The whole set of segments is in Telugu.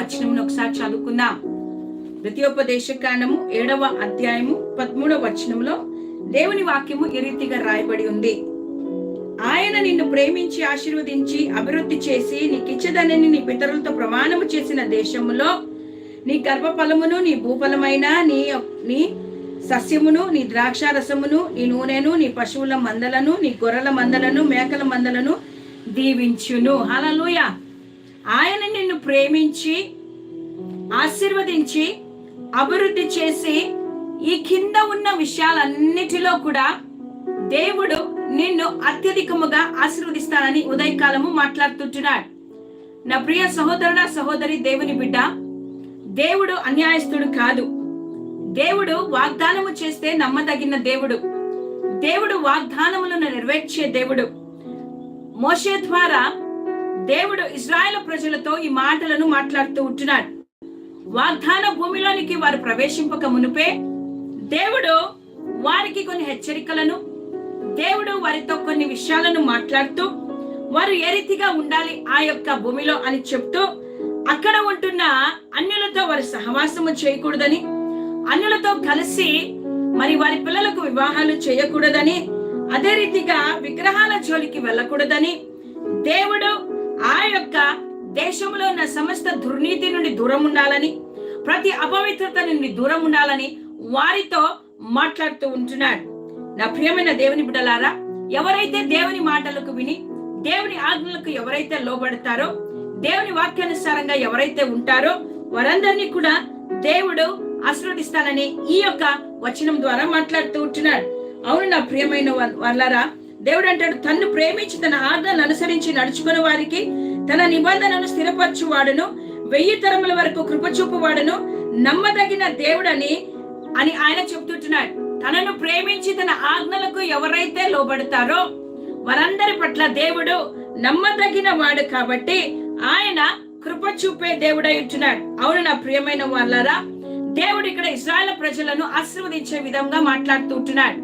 వచనమును ఒకసారి చదువుకుందాం. ద్వితీయోపదేశ కాండము ఏడవ అధ్యాయము పదమూడవ వచనంలో దేవుని వాక్యము ఈ రీతిగా రాయబడి ఉంది. ఆయన నిన్ను ప్రేమించి ఆశీర్వదించి అభివృద్ధి చేసి నీకిచ్చదనని నీ పితరులతో ప్రమాణము చేసిన దేశములో నీ గర్భఫలమును నీ భూఫలమైన నీ నీ సస్యమును నీ ద్రాక్ష రసమును నీ నూనెను నీ పశువుల మందలను నీ గొర్రెల మందలను మేకల మందలను దీవించును. హలలోయ ఆయన నిన్ను ప్రేమించి ఆశీర్వదించి అభివృద్ధి చేసి ఈ కింద ఉన్న విషయాలన్నిటిలో కూడా దేవుడు నిన్ను అత్యధికముగా ఆశీర్వదిస్తానని ఉదయకాలము మాట్లాడుతుంటున్నాడు. నా ప్రియ సహోదరుడా సహోదరి దేవుని బిడ్డ దేవుడు అన్యాయస్తుడు కాదు. దేవుడు వాగ్దానము చేస్తే నమ్మదగిన దేవుడు. దేవుడు వాగ్దానములను నెరవేర్చే దేవుడు. మోషే ద్వారా దేవుడు ఇజ్రాయెల్ ప్రజలతో ఈ మాటలను మాట్లాడుతూ ఉంటున్నాడు. వాగ్దాన భూమిలోనికి వారు ప్రవేశింపక మునుపే దేవుడు వారికి కొన్ని హెచ్చరికలను దేవుడు వారితో కొన్ని విషయాలను మాట్లాడుతూ వారు ఏ రీతిగా ఉండాలి ఆ యొక్క భూమిలో అని చెప్తూ అక్కడ ఉంటున్న అన్యులతో వారి సహవాసము చేయకూడదని అన్యులతో కలిసి మరి వారి పిల్లలకు వివాహాలు చేయకూడదని అదే రీతిగా విగ్రహాల జోలికి వెళ్ళకూడదని దేవుడు ఆ యొక్క దేశంలో ఉన్న సమస్త దుర్నీతి నుండి దూరం ఉండాలని ప్రతి అపవిత్రత నుండి దూరం ఉండాలని వారితో మాట్లాడుతూ ఉంటున్నాడు. నా ప్రియమైన దేవుని బిడ్డలారా ఎవరైతే దేవుని మాటలకు విని దేవుని ఆజ్ఞలకు ఎవరైతే లోబడతారో దేవుని వాక్యానుసారంగా ఎవరైతే ఉంటారో వారందరినీ కూడా దేవుడు ఆశీర్వదిస్తానని ఈ యొక్క వచనం ద్వారా మాట్లాడుతూ ఉంటున్నాడు. అవును నా ప్రియమైన వాళ్ళరా దేవుడు అంటాడు తన్ను ప్రేమించి తన ఆజ్ఞలను అనుసరించి నడుచుకున్న వారికి తన నిబంధనను స్థిరపరచువాడును వెయ్యి తరముల వరకు కృపచూపువాడును నమ్మదగిన దేవుడని అని ఆయన చెప్తుంటున్నాడు తనను ప్రేమించి తన ఆజ్ఞలకు ఎవరైతే లోబడతారో వారందరి పట్ల దేవుడు నమ్మదగిన వాడు కాబట్టి ఆయన కృప చూపే దేవుడై ఉంటున్నాడు. అవును నా ప్రియమైన వాళ్ళరా దేవుడు ఇక్కడ ఇజ్రాయల్ ప్రజలను ఆశీర్వదించే విధంగా మాట్లాడుతూ ఉంటున్నాడు.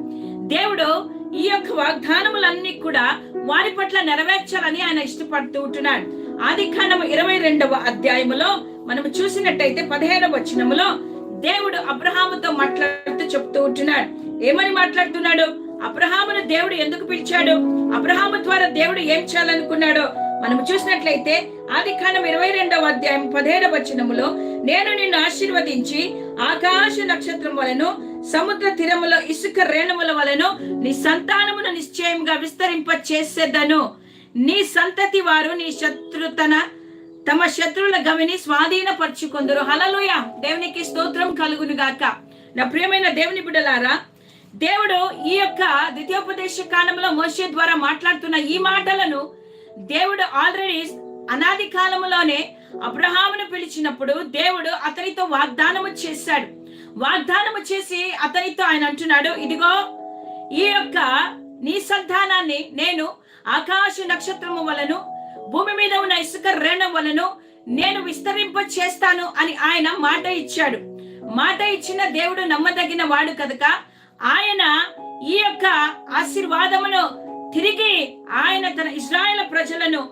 దేవుడు ఈ యొక్క వాగ్దానములన్నీ కూడా వారి పట్ల నెరవేర్చాలని ఆయన ఇష్టపడుతూ ఉంటున్నాడు. ఆది కాండము ఇరవై రెండవ అధ్యాయములో మనం చూసినట్టయితే పదిహేనవ వచనములో దేవుడు అబ్రహాముతో మాట్లాడుతూ చెప్తూ ఉంటున్నాడు. ఏమని మాట్లాడుతున్నాడు? అబ్రహామును దేవుడు ఎందుకు పిలిచాడు? అబ్రహాము ద్వారా దేవుడు ఏం చేయాలనుకున్నాడో మనం చూసినట్లయితే ఆది కాండం ఇరవై రెండవ అధ్యాయం పదిహేడవ వచనములో నేను నిన్ను ఆశీర్వదించి ఆకాశ నక్షత్రం వలన సముద్ర తీరములో ఇసుక రేణుముల వలన నీ సంతానమును నిశ్చయంగా విస్తరింప చేసేదను నీ సంతతి వారు నీ శత్రుతన తమ శత్రువుల గవిని స్వాధీనపరుచుకుందరు. హలలోయ దేవునికి స్తోత్రం కలుగును గాక నా ప్రియమైన దేవుని బిడ్డలారా దేవుడు ఈ యొక్క ద్వితీయోపదేశ కాలంలో మోసే ద్వారా మాట్లాడుతున్న ఈ మాటలను దేవుడు ఆల్రెడీ అనాది కాలంలోనే అబ్రహామును పిలిచినప్పుడు దేవుడు అతనితో వాగ్దానము చేశాడు. వాగ్దానము చేసి అతనితో ఆయన అంటున్నాడు ఇదిగో ఈ యొక్క నీ సంతానాన్ని నేను ఆకాశ నక్షత్రము వలను భూమి మీద ఉన్న ఇసుక రేణం వలను నేను విస్తరింప చేస్తాను అని ఆయన మాట ఇచ్చాడు. మాట ఇచ్చిన దేవుడు నమ్మదగిన వాడు కనుక ఆయన ఈ యొక్క ఆశీర్వాదమును తిరిగి ఆయన తన ఇజ్రాయెల్ ప్రజలను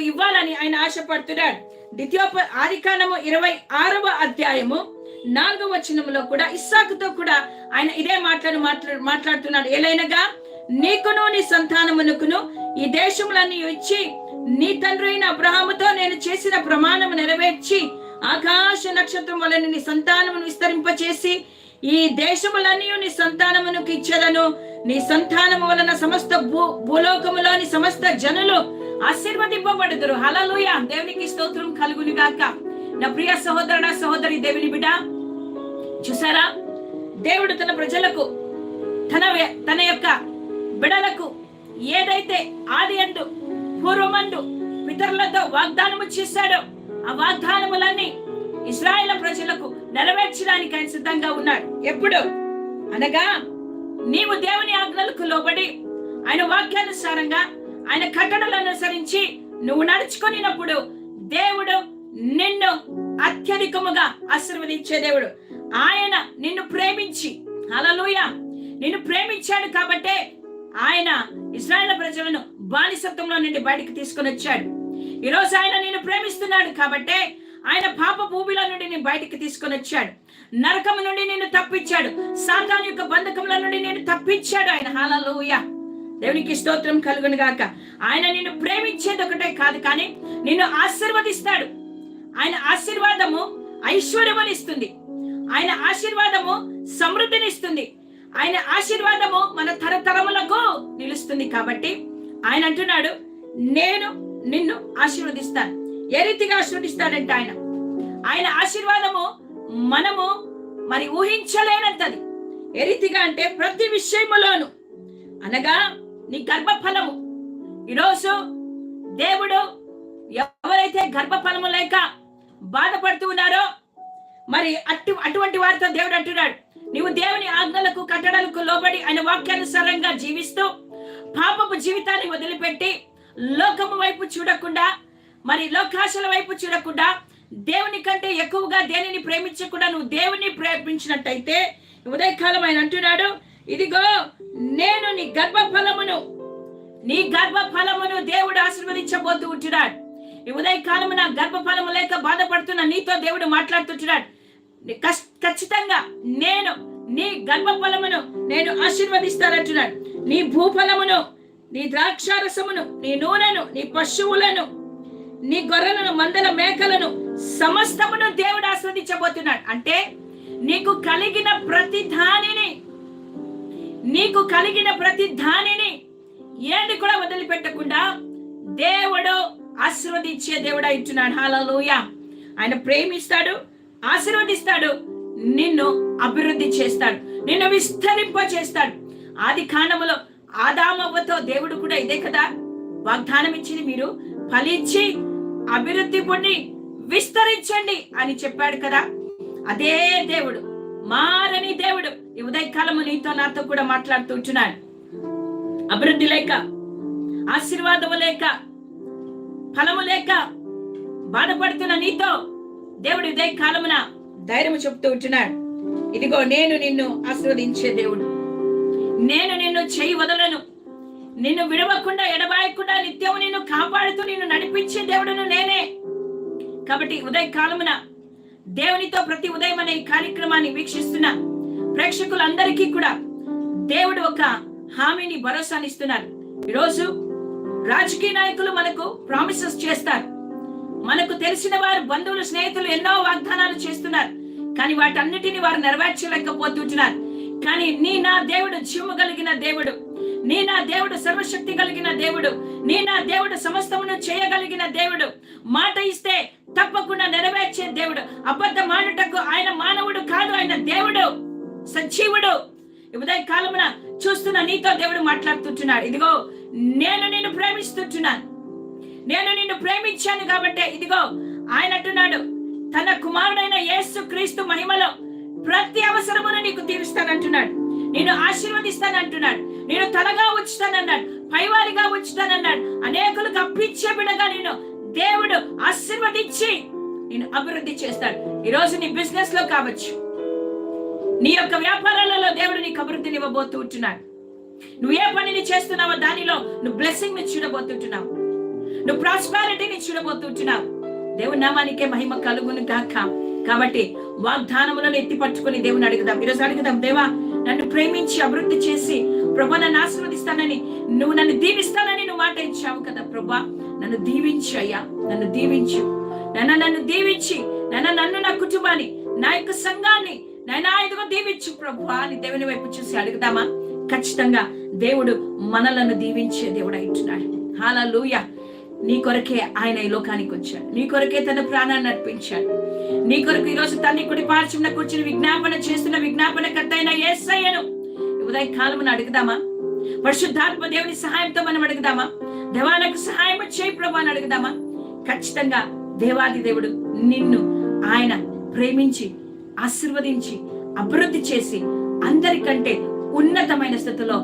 ఇవ్వాలని ఆయన ఆశపడుతున్నాడు. ద్వితీయోప ఆదికాండము ఇరవై ఆరవ అధ్యాయము నాలుగవ వచనంలో కూడా ఇస్సాకుతో కూడా ఆయన ఇదే మాట్లాడు మాట్లా మాట్లాడుతున్నాడు. ఏలైనగా నీకును నీ సంతానమునకును ఈ దేశములన్నీ ఇచ్చి నీ తండ్రి అయిన అబ్రహాముతో నేను చేసిన ప్రమాణము నెరవేర్చి ఆకాశ నక్షత్రం వలన నీ సంతానమును విస్తరింపచేసి ఈ దేశములన్నీ నీ సంతానమునకు ఇచ్చేదను. నీ సంతానము వలన సమస్త భూ భూలోకములోని సమస్త జనులు ఆశీర్వదింపబడుదురు. హలలుయ దేవునికి స్తోత్రం కలుగును గాక నా ప్రియ సహోదరుడ సహోదరి దేవుని బిడ్డ చూసారా? దేవుడు తన ప్రజలకు తన తన యొక్క బిడలకు ఏదైతే ఆది అందు పూర్వమండు పితరులతో వాగ్దానము చేశాడో ఆ వాగ్దానములన్నీ ఇస్రాయేల్ ప్రజలకు నెరవేర్చడానికి ఆయన సిద్ధంగా ఉన్నాడు. ఎప్పుడు? అనగా నీవు దేవుని ఆజ్ఞలకు లోబడి ఆయన వాక్యానుసారంగా ఆయన కట్టడలు అనుసరించి నువ్వు నడుచుకునినప్పుడు దేవుడు నిన్ను అత్యధికముగా ఆశీర్వదించే దేవుడు. ఆయన నిన్ను ప్రేమించి అలలుయ నిన్ను ప్రేమించాడు కాబట్టే ఆయన ఇస్రాయేల్ ప్రజలను బానిసత్వంలో నుండి బయటికి తీసుకొని వచ్చాడు. ఈరోజు ఆయన నిన్ను ప్రేమిస్తున్నాడు కాబట్టే ఆయన పాప భూమిల నుండి నేను బయటికి తీసుకొని వచ్చాడు. నరకము నుండి నేను తప్పించాడు. సాతాను యొక్క బంధకముల నుండి నేను తప్పించాడు ఆయన. హాలలోయ దేవునికి స్తోత్రం కలుగును గాక. ఆయన నిన్ను ప్రేమించేది ఒకటే కాదు కానీ నిన్ను ఆశీర్వదిస్తాడు. ఆయన ఆశీర్వాదము ఐశ్వర్యమనిస్తుంది. ఆయన ఆశీర్వాదము సమృద్ధినిస్తుంది. ఆయన ఆశీర్వాదము మన తరతరములకు నిలుస్తుంది కాబట్టి ఆయన అంటున్నాడు నేను నిన్ను ఆశీర్వదిస్తాను. ఏ రీతిగా ఆశీర్వదిస్తాడంటే ఆయన ఆయన ఆశీర్వాదము మనము మరి ఊహించలేనంతది. ఏ రీతిగా అంటే ప్రతి విషయములోను అనగా నీ గర్భఫలము. ఈరోజు దేవుడు ఎవరైతే గర్భఫలము లేక బాధపడుతూ ఉన్నారో మరి అటు అటువంటి వారితో దేవుడు అంటున్నాడు. నీవు దేవుని ఆజ్ఞలకు కట్టడలకు లోబడి ఆయన వాక్యానుసారంగా జీవిస్తూ పాపపు జీవితాన్ని వదిలిపెట్టి లోకము వైపు చూడకుండా మరి లోకాశల వైపు చూడకుండా దేవుని కంటే ఎక్కువగా దేనిని ప్రేమించకుండా నువ్వు దేవుని ప్రేమించినట్టయితే ఉదయకాలం ఆయన అంటున్నాడు ఇదిగో నేను నీ గర్భఫలమును నీ గర్భఫలమును దేవుడు ఆశీర్వదించబోతూ ఉంటున్నాడు. ఈ ఉదయకాలము నా గర్భఫలము లేక బాధపడుతున్న నీతో దేవుడు మాట్లాడుతుంటున్నాడు. ఖచ్చితంగా నేను నీ గర్భఫలమును నేను ఆశీర్వదిస్తానంటున్నాడు. నీ భూఫలమును నీ ద్రాక్షారసమును నీ నూనెను నీ పశువులను నీ గొర్రెలను మందల మేకలను సమస్తమును దేవుడు ఆస్వాదించబోతున్నాడు. అంటే నీకు కలిగిన ప్రతి దానిని నీకు కలిగిన ప్రతి దానిని ఏది కూడా వదిలిపెట్టకుండా దేవుడు ఆశీర్వదించే దేవుడు ఇచ్చున్నాడు హాలలోయ ఆయన ప్రేమిస్తాడు ఆశీర్వదిస్తాడు. నిన్ను అభివృద్ధి చేస్తాడు. నిన్ను విస్తరింప చేస్తాడు. ఆది కాండములో ఆదామవ్వతో దేవుడు కూడా ఇదే కదా వాగ్దానం ఇచ్చింది మీరు. ఫలించి అభివృద్ధి పొంది విస్తరించండి అని చెప్పాడు కదా. అదే దేవుడు మారని దేవుడు ఈ ఉదయకాలము నీతో నాతో కూడా మాట్లాడుతుంటున్నాడు అభివృద్ధి లేక ఆశీర్వాదము లేక ఫలము లేక బాధపడుతున్న నీతో దేవుడు ఇదే కాలమున ధైర్యం చెప్తూ ఉంటున్నాడు. ఇదిగో నేను నిన్ను ఆశీర్వదించే దేవుడు. నేను నిన్ను చేయి వదలను. నిన్ను విడవకుండా ఎడబాయకుండా నిత్యము నిన్ను కాపాడుతూ నిన్ను నడిపించే దేవుడును నేనే. కాబట్టి ఉదయ కాలమున దేవునితో ప్రతి ఉదయం అనే కార్యక్రమాన్ని వీక్షిస్తున్న ప్రేక్షకులందరికీ కూడా దేవుడు ఒక హామీని భరోసానిస్తున్నారు ఈరోజు రాజకీయ నాయకులు మనకు ప్రామిసెస్ చేస్తారు. మనకు తెలిసిన వారు బంధువులు స్నేహితులు ఎన్నో వాగ్దానాలు చేస్తున్నారు. కానీ వాటన్నిటిని వారు నెరవేర్చలేకపోతుంటున్నారు కానీ నీ నా దేవుడు జీవము కలిగిన దేవుడు నీ నా దేవుడు సర్వశక్తి కలిగిన దేవుడు నీ నా దేవుడు సమస్తమును చేయగలిగిన దేవుడు మాట ఇస్తే తప్పకుండా నెరవేర్చే దేవుడు అబద్ధ మానుటకు ఆయన మానవుడు కాదు ఆయన దేవుడు సజీవుడు. ఉదయ కాలమున చూస్తున్న నీతో దేవుడు మాట్లాడుతుంటున్నాడు. ఇదిగో నేను నేను ప్రేమిస్తుంటున్నాను. నేను నిన్ను ప్రేమించాను కాబట్టి ఇదిగో ఆయన అంటున్నాడు తన కుమారుడైన యేసు క్రీస్తు మహిమలో ప్రతి అవసరమును నీకు తీరుస్తానంటున్నాడు. నేను ఆశీర్వదిస్తానంటున్నాడు. నేను తలగా ఉంచుతానన్నాడు. పైవారిగా ఉంచుతానన్నాడు. అనేకులకు అప్పించే బిడగా నేను దేవుడు ఆశీర్వదించి నేను అభివృద్ధి చేస్తాడు. ఈ రోజు నీ బిజినెస్లో కావచ్చు. నీ యొక్క వ్యాపారాలలో దేవుడు నీకు అభివృద్ధిని ఇవ్వబోతూ ఉంటున్నాడు. నువ్వు ఏ పనిని చేస్తున్నావో దానిలో నువ్వు బ్లెస్సింగ్ని చూడబోతుంటున్నావు నువ్వు ప్రాస్పారిటీని చూడబోతుంటున్నావు దేవుని నామానికే మహిమ కలుగును గాక కాబట్టి వాగ్దానములను ఎత్తి పట్టుకుని దేవుని అడుగుదాం. ఈరోజు అడుగుదాం దేవా నన్ను ప్రేమించి అభివృద్ధి చేసి ప్రభా నన్ను ఆశీర్వదిస్తానని నువ్వు నన్ను దీవిస్తానని నువ్వు మాట ఇచ్చావు కదా ప్రభా. నన్ను దీవించు అయ్యా నన్ను దీవించు. నన్న నన్ను దీవించి నన్ను నన్ను నా కుటుంబాన్ని నా యొక్క సంఘాన్ని నైనా ఇదిగో దీవించు ప్రభు అని దేవుని వైపు చూసి అడుగుదామా? ఖచ్చితంగా దేవుడు మనలను దీవించే దేవుడు అంటున్నాడు హాలూయా నీ కొరకే ఆయన ఈ లోకానికి వచ్చాడు. నీ కొరకే తన ప్రాణాన్ని అర్పించాడు. నీ కొరకు ఈరోజు తల్లి కుడి పార్శ్వన కూర్చుని విజ్ఞాపన చేస్తున్న విజ్ఞాపనకర్త అయిన యేసయ్యను ఉదయం ఉదయ అడుగుదామా? పరిశుద్ధాత్మ దేవుని సహాయంతో మనం అడుగుదామా? దేవాలకు సహాయం చేయి ప్రభు అని అడుగుదామా? ఖచ్చితంగా దేవాది దేవుడు నిన్ను ఆయన ప్రేమించి ఆశీర్వదించి అభివృద్ధి చేసి అందరికంటే ఉన్నతమైన స్థితిలో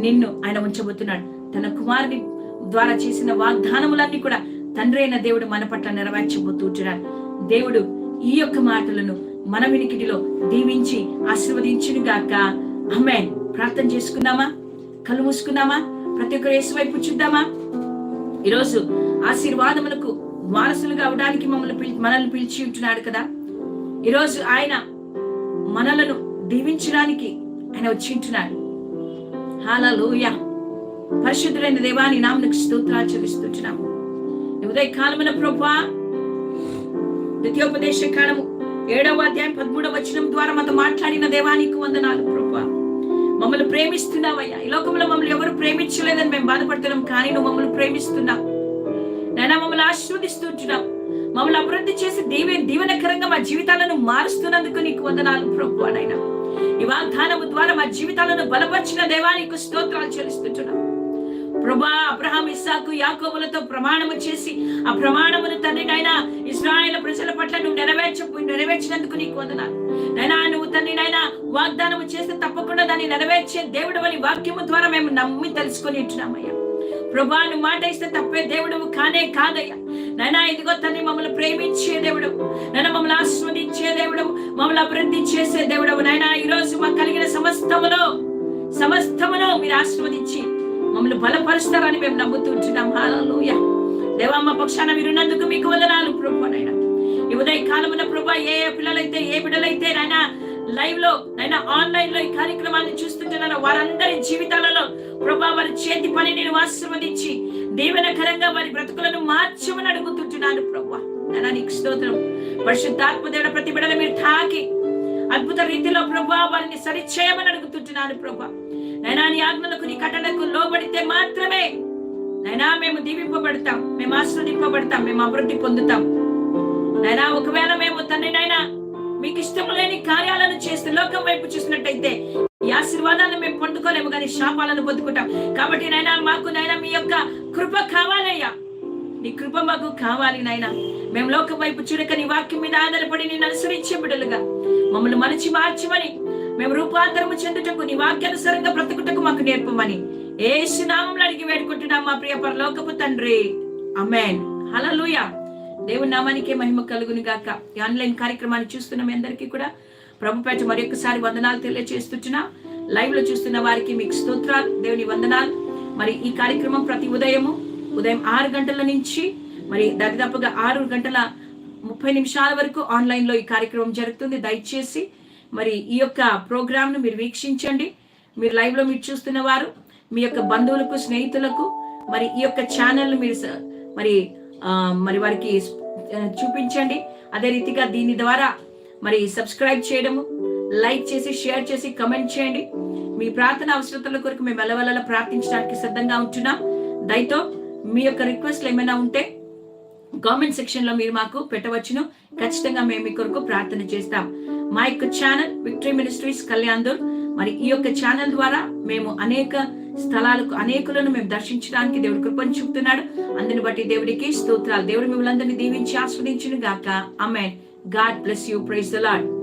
నిన్ను ఆయన ఉంచబోతున్నాడు. తన కుమారుని ద్వారా చేసిన వాగ్దానములన్నీ కూడా తండ్రి అయిన దేవుడు మన పట్ల నెరవేర్చబోతుంటున్నాడు దేవుడు ఈ యొక్క మాటలను మన వినికిడిలో దీవించి ఆశీర్వదించును గాక. అమ్మే ప్రార్థన చేసుకుందామా? కళ్ళు మూసుకుందామా? ప్రతి ఒక్కరు యేసు వైపు చూద్దామా? ఈరోజు ఆశీర్వాదములకు వారసులుగా అవడానికి మమ్మల్ని మనల్ని పిలిచి ఉంటున్నాడు కదా. ఈరోజు ఆయన మనలను దీవించడానికి ఆయన వచ్చి ఉంటున్నాడు. హాలూయ పరిశుద్ధులైన దేవాని నామనికి స్తోత్రాలు చెల్లిస్తుంటున్నాము ఉదయ కాలమున ప్రభా ద్వితీయోపదేశ కాలము ఏడవ అధ్యాయం పదమూడవ వచనం ద్వారా మాతో మాట్లాడిన దేవానికి వందనాలు ప్రభా. మమ్మల్ని ప్రేమిస్తున్నావయ్యా. ఈ లోకంలో మమ్మల్ని ఎవరు ప్రేమించలేదని మేము బాధపడుతున్నాం కానీ నువ్వు మమ్మల్ని ప్రేమిస్తున్నావు. నైనా మమ్మల్ని ఆశీర్వదిస్తుంటున్నావు మమ్మల్ని అభివృద్ధి చేసి దీవె దీవెనకరంగా మా జీవితాలను మారుస్తున్నందుకు నీకు వందనాలు ప్రభు నైనా ఈ వాగ్దానము ద్వారా మా జీవితాలను బలపరిచిన దేవానికి స్తోత్రాలు చెల్లిస్తుంటున్నాం ప్రభా అబ్రహాం ఇస్సాకు యాకోబులతో ప్రమాణము చేసి ఆ ప్రమాణమును తండ్రి నాయన ఇస్రాయల్ ప్రజల పట్ల నువ్వు నెరవేర్చ నెరవేర్చినందుకు నీకు వందనాలు. నైనా నువ్వు తండ్రి నాయన వాగ్దానము చేస్తే తప్పకుండా దాన్ని నెరవేర్చే దేవుడు అని వాక్యము ద్వారా మేము నమ్మి తెలుసుకొని ఉంటున్నామయ్యా. ప్రభా నువ్వు మాట ఇస్తే తప్పే దేవుడు కానే కాదయ్యా. నైనా ఇదిగో తండ్రి మమ్మల్ని ప్రేమించే దేవుడు నైనా మమ్మల్ని ఆస్వాదించే దేవుడు మమ్మల్ని అభివృద్ధి చేసే దేవుడు నైనా ఈరోజు మాకు కలిగిన సమస్తములో సమస్తములో మీరు ఆస్వాదించి మమ్మల్ని బలపరుస్తారని మేము నమ్ముతుంటున్నాం ఉంటున్నాం. హాలూయ దేవమ్మ పక్షాన మీరున్నందుకు మీకు వందనాలు ప్రభు నైనా ఈ ఉదయ కాలమున ప్రభా ఏ ఏ పిల్లలైతే ఏ బిడ్డలైతే నైనా లైవ్లో నైనా ఆన్లైన్లో ఈ కార్యక్రమాన్ని చూస్తుంటున్నారో వారందరి జీవితాలలో ప్రభా వారి చేతి పని నేను ఆశీర్వదించి దీవెనకరంగా వారి బ్రతుకులను మార్చమని అడుగుతుంటున్నాను ప్రభా. నైనా నీకు స్తోత్రం. పరిశుద్ధాత్మ దేవుడ ప్రతి బిడ్డలు మీరు తాకి అద్భుత రీతిలో ప్రభా వారిని సరిచేయమని అడుగుతుంటున్నాను ప్రభా. నైనా నీ ఆజ్ఞలకు నీ కట్టడకు లోబడితే మాత్రమే నైనా మేము దీవింపబడతాం మేము ఆస్వాదింపబడతాం మేము అభివృద్ధి పొందుతాం. నైనా ఒకవేళ మేము తండ్రి నైనా మీకు ఇష్టం లేని కార్యాలను చేస్తే లోకం వైపు చూసినట్టయితే ఈ ఆశీర్వాదాలను మేము పొందుకోలేము కానీ శాపాలను పొందుకుంటాం. కాబట్టి నైనా మాకు నైనా మీ యొక్క కృప కావాలయ్యా. నీ కృప మాకు కావాలి నాయనా మేము లోకం వైపు చూడక నీ వాక్యం మీద ఆధారపడి నేను అనుసరించే బిడ్డలుగా. మమ్మల్ని మలిచి మార్చమని మేము రూపాంతరము చెందుటకు నీ వాక్యానుసారంగా బ్రతుకుటకు మాకు నేర్పమని. ఏ నామంలో అడిగి వేడుకుంటున్నాం మా ప్రియ పరలోకపు తండ్రి. అమెన్ హలలుయ దేవుని నామానికే మహిమ కలుగుని గాక. ఈ ఆన్లైన్ కార్యక్రమాన్ని చూస్తున్న మీ అందరికీ కూడా ప్రభు పేట మరొకసారి వందనాలు తెలియజేస్తున్నా లైవ్లో చూస్తున్న వారికి మీకు స్తోత్రాలు దేవుని వందనాలు. మరి ఈ కార్యక్రమం ప్రతి ఉదయము ఉదయం ఆరు గంటల నుంచి మరి దాదాపుగా ఆరు గంటల ముప్పై నిమిషాల వరకు ఆన్లైన్లో ఈ కార్యక్రమం జరుగుతుంది. దయచేసి మరి ఈ యొక్క ప్రోగ్రామ్ను మీరు వీక్షించండి. మీరు లైవ్లో మీరు చూస్తున్న వారు మీ యొక్క బంధువులకు స్నేహితులకు మరి ఈ యొక్క ఛానల్ మీరు మరి మరి వారికి చూపించండి. అదే రీతిగా దీని ద్వారా మరి సబ్స్క్రైబ్ చేయడము లైక్ చేసి షేర్ చేసి కమెంట్ చేయండి. మీ ప్రార్థన అవసరతల కొరకు మేము వెళ్ళవల్ల ప్రార్థించడానికి సిద్ధంగా ఉంటున్నాం. దయతో మీ యొక్క రిక్వెస్ట్లు ఏమైనా ఉంటే కామెంట్ సెక్షన్లో మీరు మాకు పెట్టవచ్చును. ఖచ్చితంగా మేము మీ కొరకు ప్రార్థన చేస్తాం. మా యొక్క ఛానల్ విక్టరీ మినిస్ట్రీస్ కళ్యాణ్దూర్ మరి ఈ యొక్క ఛానల్ ద్వారా మేము అనేక స్థలాలకు అనేకులను మేము దర్శించడానికి దేవుడు కృపను చూపుతున్నాడు. అందుని బట్టి దేవుడికి స్తోత్రాలు. దేవుడు మిమ్మల్ని అందరినీ దీవించి ఆస్వాదించును గాక amen God bless you. Praise the Lord